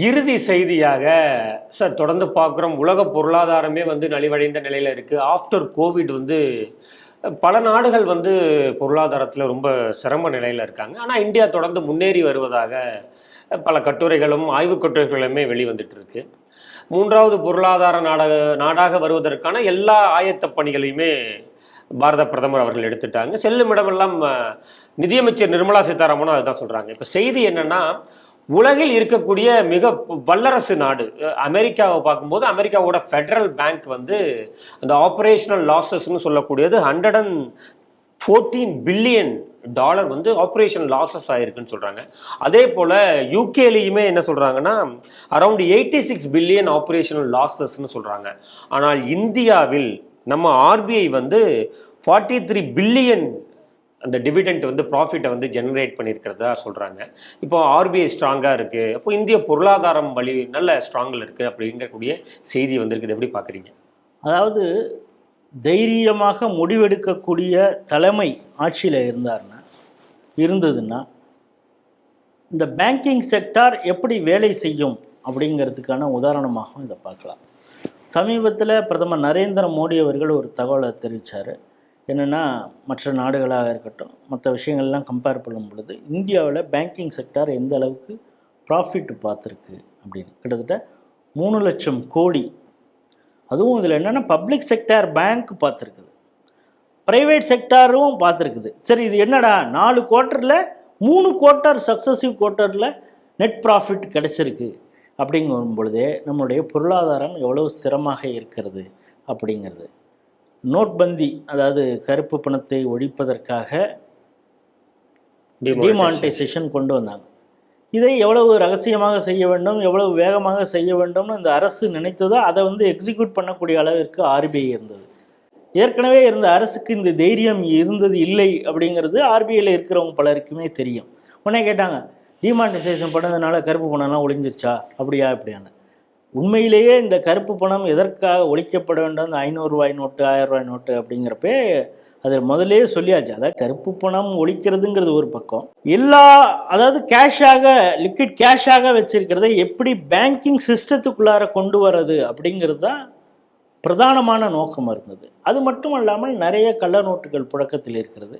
இறுதி செய்தியாக சார் தொடர்ந்து பார்க்குறோம். உலக பொருளாதாரமே வந்து நலிவடைந்த நிலையில் இருக்குது ஆஃப்டர் கோவிட் வந்து பல நாடுகள் வந்து பொருளாதாரத்தில் ரொம்ப சிரம நிலையில் இருக்காங்க. ஆனால் இந்தியா தொடர்ந்து முன்னேறி வருவதாக பல கட்டுரைகளும் ஆய்வுக் கட்டுரைகளுமே வெளிவந்துட்டு இருக்கு. மூன்றாவது பொருளாதார நாடாக நாடாக வருவதற்கான எல்லா ஆயத்த பணிகளையுமே பாரத பிரதமர் அவர்கள் எடுத்துட்டாங்க. செல்லும் இடமெல்லாம் நிதியமைச்சர் நிர்மலா சீதாராமனும் அதுதான் சொல்கிறாங்க இப்போ செய்தி என்னென்னா உலகில் இருக்கக்கூடிய மிக வல்லரசு நாடு. அமெரிக்காவை பார்க்கும்போது அமெரிக்காவோட ஃபெடரல் பேங்க் வந்து அந்த ஆப்ரேஷனல் லாசஸ்னு சொல்லக்கூடியது hundred and fourteen billion dollar வந்து ஆப்ரேஷன் லாசஸ் ஆகிருக்குன்னு சொல்கிறாங்க அதே போல் யூகேலையுமே என்ன சொல்கிறாங்கன்னா around eighty six billion operational லாசஸ்னு சொல்கிறாங்க ஆனால் இந்தியாவில் நம்ம ஆர்பிஐ வந்து ஃபார்ட்டி த்ரீ பில்லியன் அந்த டிவிடெண்ட் வந்து ப்ராஃபிட்டை வந்து ஜெனரேட் பண்ணியிருக்கிறதா சொல்கிறாங்க இப்போ ஆர்பிஐ ஸ்ட்ராங்காக இருக்குது அப்போ இந்திய பொருளாதாரம் வழி நல்ல ஸ்ட்ராங்கில் இருக்குது அப்படிங்கக்கூடிய செய்தி வந்திருக்குது. எப்படி பார்க்குறீங்க? அதாவது தைரியமாக முடிவெடுக்கக்கூடிய தலைமை ஆட்சியில் இருந்தாருன்னா இருந்ததுன்னா இந்த பேங்கிங் செக்டார் எப்படி வேலை செய்யும் அப்படிங்கிறதுக்கான உதாரணமாகவும் இதை பார்க்கலாம். சமீபத்தில் பிரதமர் நரேந்திர மோடி அவர்கள் ஒரு தகவலை தெரிவித்தார் என்னென்னா மற்ற நாடுகளாக இருக்கட்டும் மற்ற விஷயங்கள்லாம் கம்பேர் பண்ணும் பொழுது இந்தியாவில் பேங்கிங் செக்டார் எந்த அளவுக்கு ப்ராஃபிட் பார்த்துருக்கு அப்படின்னு. கிட்டத்தட்ட மூணு லட்சம் கோடி. அதுவும் இதில் என்னென்னா பப்ளிக் செக்டார் பேங்க் பார்த்துருக்குது. ப்ரைவேட் செக்டாரும் பார்த்துருக்குது. சரி இது என்னடா நாலு குவார்ட்டரில் மூணு குவார்ட்டர் சக்ஸஸிவ் குவார்ட்டரில் நெட் ப்ராஃபிட் கிடச்சிருக்கு. அப்படிங்கும் பொழுதே நம்மளுடைய பொருளாதாரம் எவ்வளவு ஸ்திரமாக இருக்கிறது அப்படிங்கிறது. நோட்பந்தி அதாவது கருப்பு பணத்தை ஒழிப்பதற்காக டிமானிட்டைசேஷன் கொண்டு வந்தாங்க. இதை எவ்வளவு ரகசியமாக செய்ய வேண்டும் எவ்வளவு வேகமாக செய்ய வேண்டும்னு இந்த அரசு நினைத்ததோ அதை வந்து எக்ஸிக்யூட் பண்ணக்கூடிய அளவிற்கு ஆர்பிஐ இருந்தது. ஏற்கனவே இருந்த அரசுக்கு இந்த தைரியம் இருந்தது இல்லை அப்படிங்கிறது ஆர்பிஐயில் இருக்கிறவங்க பலருக்குமே தெரியும். உடனே கேட்டாங்க டிமானிட்டைசேஷன் பண்ணதுனால கருப்பு பணம்லாம் ஒளிஞ்சிருச்சா அப்படியா? அப்படியான உண்மையிலேயே இந்த கருப்பு பணம் எதற்காக ஒழிக்கப்பட வேண்டும்? அந்த ஐநூறுரூவாய் நோட்டு ஆயிரம் ரூபாய் நோட்டு அப்படிங்கிறப்பே அது முதலே சொல்லியாச்சு. அதாவது கருப்பு பணம் ஒழிக்கிறதுங்கிறது ஒரு பக்கம். எல்லா அதாவது கேஷாக லிக்விட் கேஷாக வச்சிருக்கிறத எப்படி பேங்கிங் சிஸ்டத்துக்குள்ளார கொண்டு வர்றது அப்படிங்கிறது தான் பிரதானமான நோக்கம் இருந்தது. அது மட்டும் இல்லாமல் நிறைய கள்ள நோட்டுகள் புழக்கத்தில் இருக்கிறது.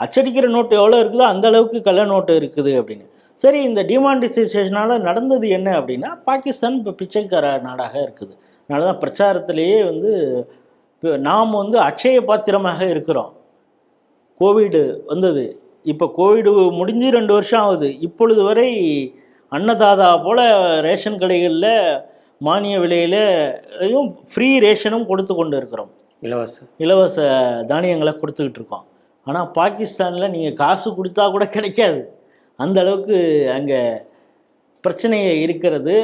அச்சடிக்கிற நோட்டு எவ்வளோ இருக்குதோ அந்த அளவுக்கு கள்ள நோட்டு இருக்குது அப்படின்னு. சரி இந்த டிமானிட்டைசேஷனால் நடந்தது என்ன அப்படின்னா பாகிஸ்தான் இப்போ பிச்சைக்கார நாடாக இருக்குது. அதனால தான் பிரச்சாரத்திலேயே வந்து இப்போ நாம் வந்து அட்சய பாத்திரமாக இருக்கிறோம். கோவிடு வந்தது. இப்போ கோவிடு முடிஞ்சு ரெண்டு வருஷம் ஆகுது. இப்பொழுது வரை அன்னதாதா போல் ரேஷன் கடைகளில் மானிய விலையிலையும் ஃப்ரீ ரேஷனும் கொடுத்து கொண்டு இருக்கிறோம். இலவச. இலவச தானியங்களை கொடுத்துக்கிட்டு இருக்கோம். ஆனால் பாகிஸ்தானில் நீங்கள் காசு கொடுத்தா கூட கிடைக்காது. அந்த அளவுக்கு அங்கே பிரச்சனையை இருக்கிறது.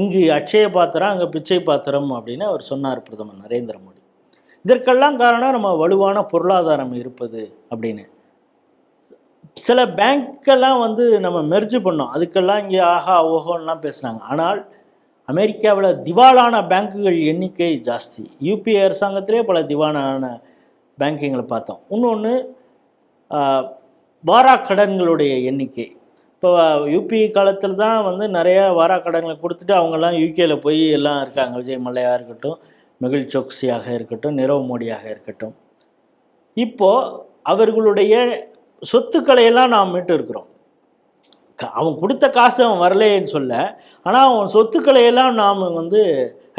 இங்கு அட்சய பாத்திரம் அங்கே பிச்சை பாத்திரம் அப்படின்னு அவர் சொன்னார் பிரதமர் நரேந்திர மோடி. இதற்கெல்லாம் காரணம் நம்ம வலுவான பொருளாதாரம் இருப்பது அப்படின்னு. சில பேங்க்கெல்லாம் வந்து நம்ம மெர்ஜு பண்ணோம். அதுக்கெல்லாம் இங்கே ஆஹா ஓஹோன்லாம் பேசுனாங்க ஆனால் அமெரிக்காவில் திவாலான பேங்க்குகள் எண்ணிக்கை ஜாஸ்தி. யூபிஏ அரசாங்கத்திலே பல திவாலான பேங்கிங்களை பார்த்தோம். இன்னொன்று வாராக்கடன்களுடைய எண்ணிக்கை. இப்போ யூபி காலத்தில் தான் வந்து நிறைய வாராக்கடன்களை கொடுத்துட்டு அவங்கெல்லாம் யூகேயில் போய் எல்லாம் இருக்காங்க. விஜய் மல்லையாக இருக்கட்டும் மிகில் சோக்சியாக இருக்கட்டும் நிரவ் மோடியாக இருக்கட்டும். இப்போது அவர்களுடைய சொத்துக்களையெல்லாம் நாம் மீட்டு இருக்கிறோம். அவன் கொடுத்த காசு அவன் வரலேன்னு சொல்ல ஆனால் அவன் சொத்துக்களையெல்லாம் நாம் வந்து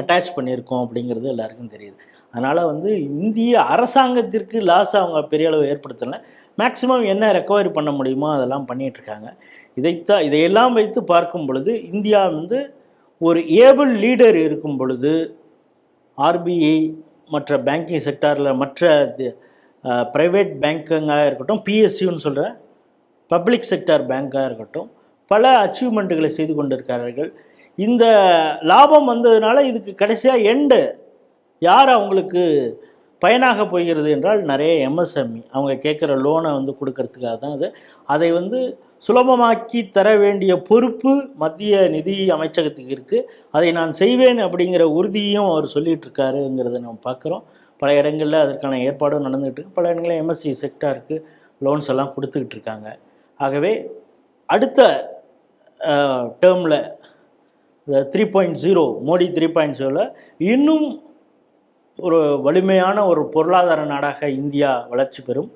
அட்டாச் பண்ணியிருக்கோம் அப்படிங்கிறது எல்லாருக்கும் தெரியுது. அதனால் வந்து இந்திய அரசாங்கத்திற்கு லாஸ் அவங்க பெரிய அளவு ஏற்படுத்தலை. மேக்ஸிமம் என்ன ரெக்கவரி பண்ண முடியுமோ அதெல்லாம் பண்ணிகிட்ருக்காங்க இதைத்தான் இதையெல்லாம் வைத்து பார்க்கும் பொழுது இந்தியா வந்து ஒரு ஏபிள் லீடர் இருக்கும் பொழுது ஆர்பிஐ மற்ற பேங்கிங் செக்டாரில் மற்ற ப்ரைவேட் பேங்க்குங்காக இருக்கட்டும் பிஎஸ்சின்னு சொல்கிற பப்ளிக் செக்டார் பேங்காக இருக்கட்டும் பல அச்சீவ்மெண்ட்டுகளை செய்து கொண்டிருக்கிறார்கள். இந்த லாபம் வந்ததுனால இதுக்கு கடைசியாக எண்டு யார் அவங்களுக்கு பயனாக போகிறது என்றால் நிறைய எம்எஸ்எம்இ அவங்க கேட்குற லோனை வந்து கொடுக்கறதுக்காக தான் அது. அதை வந்து சுலபமாக்கி தர வேண்டிய பொறுப்பு மத்திய நிதி அமைச்சகத்துக்கு இருக்குது அதை நான் செய்வேன் அப்படிங்கிற உறுதியும் அவர் சொல்லிகிட்டு இருக்காருங்கிறத நம்ம பார்க்குறோம். பல இடங்களில் அதற்கான ஏற்பாடும் நடந்துகிட்டு இருக்கு. பல இடங்களில் எம்எஸ்சி செக்டாருக்கு லோன்ஸ் எல்லாம் கொடுத்துக்கிட்டு இருக்காங்க ஆகவே அடுத்த டேர்மில் three point zero Modi three point ஜீரோவில் இன்னும் ஒரு வலிமையான ஒரு பொருளாதார நாடாக இந்தியா வளர்ச்சி பெறும்.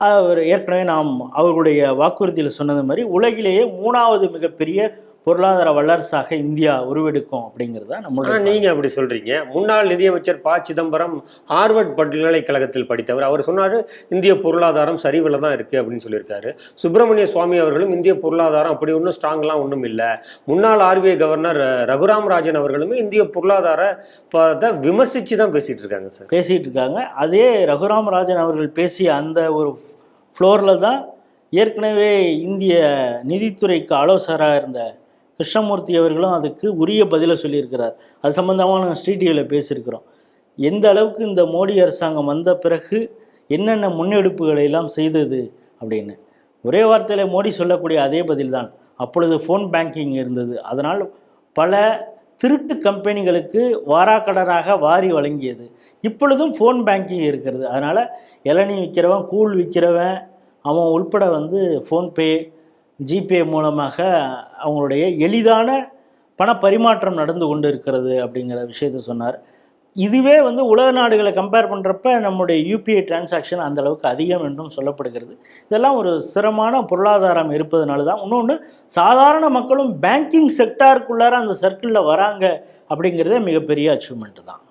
அவர் ஏற்கனவே நாம் அவர்களுடைய வாக்குறுதியில் சொன்னது மாதிரி உலகிலேயே மூணாவது மிகப்பெரிய பொருளாதார வல்லரசாக இந்தியா உருவெடுக்கும் அப்படிங்கிறது தான் ஆனா நம்மளுடைய நீங்க அப்படி சொல்றீங்க. முன்னாள் நிதியமைச்சர் ப. சிதம்பரம் ஹார்வர்ட் பல்கலைக்கழகத்தில் படித்தவர். அவர் சொன்னாரு இந்திய பொருளாதாரம் சரிவில் தான் இருக்கு அப்படின்னு சொல்லியிருக்காரு. சுப்பிரமணிய சுவாமி அவர்களும் இந்திய பொருளாதாரம் அப்படி ஒன்றும் ஸ்ட்ராங்லாம் ஒன்றும் இல்லை. முன்னாள் ஆர்பிஐ கவர்னர் ரகுராம் ராஜன் அவர்களுமே இந்திய பொருளாதார ப- விமர்சிச்சு தான் பேசிட்டு இருக்காங்க சார் பேசிகிட்டு இருக்காங்க. அதே ரகுராம் ராஜன் அவர்கள் பேசிய அந்த ஒரு ஃப்ளோரில் தான் ஏற்கனவே இந்திய நிதித்துறைக்கு ஆலோசகராக இருந்த கிருஷ்ணமூர்த்தி அவர்களும் அதுக்கு உரிய பதிலை சொல்லியிருக்கிறார். அது சம்பந்தமாக நாங்கள் ஸ்ரீ டிவியில் பேசியிருக்கிறோம். எந்த அளவுக்கு இந்த மோடி அரசாங்கம் வந்த பிறகு என்னென்ன முன்னெடுப்புகளை எல்லாம் செய்தது அப்படின்னு. ஒரே வார்த்தையில் மோடி சொல்லக்கூடிய அதே பதில்தான். அப்பொழுது ஃபோன் பேங்கிங் இருந்தது. அதனால் பல திருட்டு கம்பெனிகளுக்கு வாராக்கடனாக வாரி வழங்கியது. இப்பொழுதும் ஃபோன் பேங்கிங் இருக்கிறது. அதனால் இளநீ விற்கிறவன் கூழ் விற்கிறவன் அவன் உள்பட வந்து ஃபோன்பே ஜிபே மூலமாக அவங்களுடைய எளிதான பண பரிமாற்றம் நடந்து கொண்டு இருக்கிறது அப்படிங்கிற விஷயத்தை சொன்னார். இதுவே வந்து உலக நாடுகளை கம்பேர் பண்ணுறப்ப நம்முடைய யூபிஐ டிரான்சாக்ஷன் அந்தளவுக்கு அதிகம் என்றும் சொல்லப்படுகிறது. இதெல்லாம் ஒரு சிரமமான பொருளாதாரம் இருப்பதனால தான். இன்னொன்று சாதாரண மக்களும் பேங்கிங் செக்டாருக்குள்ளார அந்த சர்க்கிளில் வராங்க அப்படிங்கிறதே மிகப்பெரிய அச்சீவ்மெண்ட் தான்.